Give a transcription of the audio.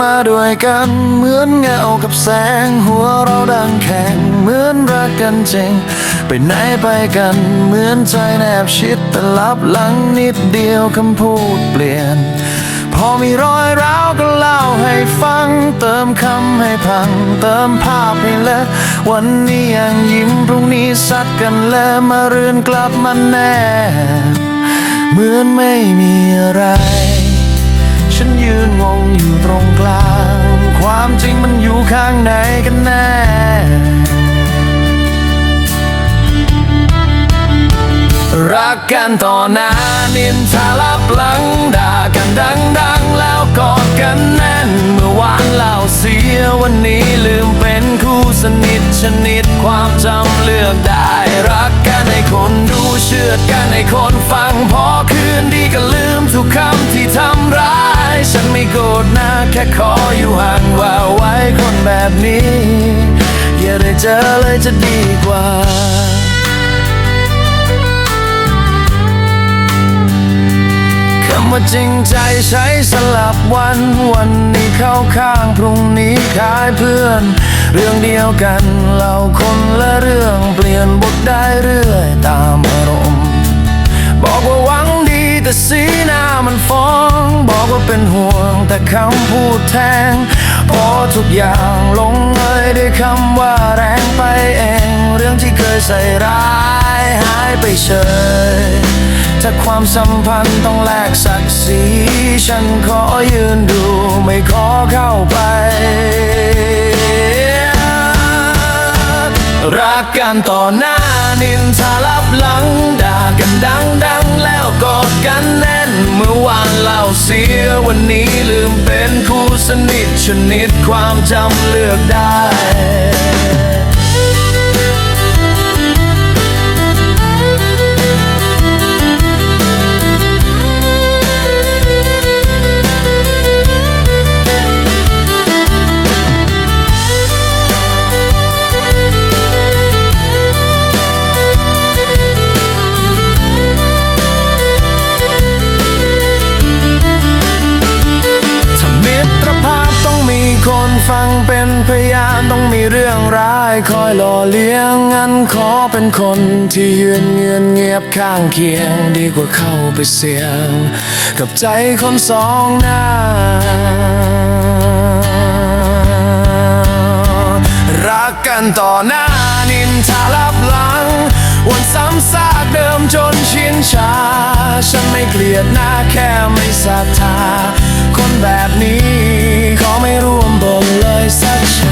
มาด้วยกัน เหมือนเงากับแสง หัวเราดังแข่งเหมือนรักกันจริง ไปไหนไปกัน เหมือนใจแนบชิดแต่ลับหลังนิดเดียวคำพูดเปลี่ยน พอมีรอยร้าวก็เล่าให้ฟัง เติมคำให้พัง เติมภาพให้เละวันนี้ยังยิ้มพรุ่งนี้ซัดกันแล้วมาเรือนกลับมาแน่ เหมือนไม่มีอะไร ฉันยืนงงอยู่ตรงกลาง ความจริงมันอยู่ข้างไหนกันแน่รักกันต่อหน้านินทาลับหลังด่ากันดังๆ แล้วกอดกันแน่น เมื่อวานเล่าเสียวันนี้ลืมเป็นคู่สนิทชนิดความจำเลือกได้ รักกันให้คนดูเชื่อดกันให้คนฟังพอคืนดีก็ลืมทุกคำที่ทำร้าย ฉันไม่โกรธนะแค่ขออยู่ห่างว่าไว้คนแบบนี้ อย่าได้เจอเลยจะดีกว่าคำว่าจริงใจใช้สลับวัน วันนี้เข้าข้างพรุ่งนี้ขายเพื่อน เรื่องเดียวกันเราคนละเรื่องเปลี่ยนบทได้เรื่อยตาม แต่คำพูดแทงพอทุกอย่างลงเอยด้วยคำว่าแรงไปเอง เรื่องที่เคยใส่ร้ายหายไปเฉยถ้าความสัมพันธ์ต้องแลกศักดิ์ศรีฉันขอยืนดูไม่ขอเข้าไป รักกันต่อหน้านินทาลับหลังด่ากันดังดังแล้วกอดกันแน่น เมื่อวานเล่าเสียวันนี้ล เป็นคู่สนิทชนิดความจำเลือกได้ีเรื่องร้ายคอยหล่อเลี้ยงงั้นขอเป็นคนที่ยืนเงียบเงียบข้างเคียง ดีกว่าเข้าไปเสี่ยง กับใจคนสองหน้า รักกันต่อหน้านินทาลับหลัง วันซ้ำซากเดิมจนชินชา ฉันไม่เกลียดหน้าแค่ไม่ศรัทธา คนแบบนี้ขอไม่ร่วมบนเลยสักชา